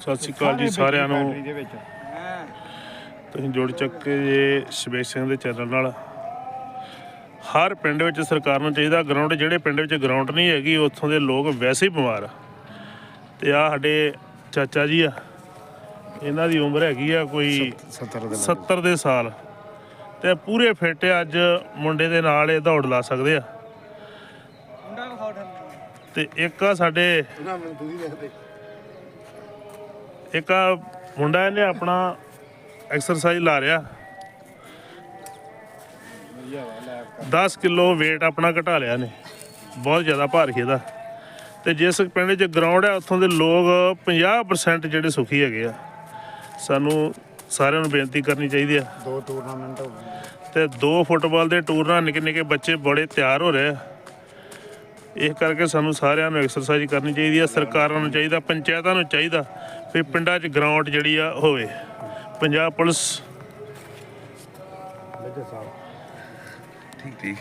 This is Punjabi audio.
ਸਤਿ ਸ਼੍ਰੀ ਅਕਾਲ ਜੀ ਸਾਰਿਆਂ ਨੂੰ। ਤੁਸੀਂ ਜੁੜ ਚੱਕੇ ਜੇ ਸ਼ਵੇਸ਼ ਸਿੰਘ ਦੇ ਚੈਨਲ ਨਾਲ। ਹਰ ਪਿੰਡ ਵਿੱਚ ਸਰਕਾਰ ਨੂੰ ਚਾਹੀਦਾ ਗਰਾਊਂਡ ਜਿਹੜੇ ਪਿੰਡ ਵਿੱਚ ਗਰਾਊਂਡ ਨਹੀਂ ਹੈਗੀ ਉੱਥੋਂ ਦੇ ਲੋਕ ਵੈਸੇ ਹੀ ਬਿਮਾਰ ਆ। ਤੇ ਆ ਸਾਡੇ ਚਾਚਾ ਜੀ ਆ। ਇਹਨਾਂ ਦੀ ਉਮਰ ਹੈਗੀ ਆ ਕੋਈ 70 ਦੇ। 70 ਦੇ ਸਾਲ। ਤੇ ਪੂਰੇ ਫਿੱਟ ਅੱਜ ਮੁੰਡੇ ਦੇ ਨਾਲ ਇਹ ਦੌੜ ਲਾ ਸਕਦੇ ਆ। ਤੇ ਇੱਕ ਆ ਸਾਡੇ ਨਾ ਮੈਨੂੰ ਤੁਸੀਂ ਦੇਖਦੇ ਇੱਕ ਮੁੰਡਾ ਇਹਨੇ ਆਪਣਾ ਐਕਸਰਸਾਈਜ਼ ਲਾ ਰਿਹਾ। 10 ਕਿਲੋ weight ਆਪਣਾ ਘਟਾ ਲਿਆ ਨੇ ਬਹੁਤ ਜ਼ਿਆਦਾ ਭਾਰ ਇਹਦਾ। ਤੇ ਜਿਸ ਪਿੰਡ 'ਚ ਗਰਾਊਂਡ ਹੈ ਉੱਥੋਂ ਦੇ ਲੋਕ 50% ਜਿਹੜੇ ਸੁਖੀ ਹੈਗੇ ਆ। ਸਾਨੂੰ ਸਾਰਿਆਂ ਨੂੰ ਬੇਨਤੀ ਕਰਨੀ ਚਾਹੀਦੀ ਆ। ਦੋ ਟੂਰਨਾਮੈਂਟ ਹੋ ਗਏ। ਤੇ ਦੋ ਫੁੱਟਬਾਲ ਦੇ ਟੂਰਨਾ ਨਿੱਕੇ ਨਿੱਕੇ ਬੱਚੇ ਬੜੇ ਤਿਆਰ ਹੋ ਰਹੇ ਆ। ਇਸ ਕਰਕੇ ਸਾਨੂੰ ਸਾਰਿਆਂ ਨੂੰ ਐਕਸਰਸਾਈਜ਼ ਕਰਨੀ ਚਾਹੀਦੀ ਆ ਸਰਕਾਰਾਂ ਨੂੰ ਚਾਹੀਦਾ ਪੰਚਾਇਤਾਂ ਨੂੰ ਚਾਹੀਦਾ ਵੀ ਪਿੰਡਾਂ 'ਚ ਗਰਾਊਂਡ ਜਿਹੜੀ ਆ ਹੋਵੇ। ਪੰਜਾਬ ਪੁਲਿਸ। ਲੱਗੇ ਸਾਹਿਬ। ਠੀਕ ਠੀਕ।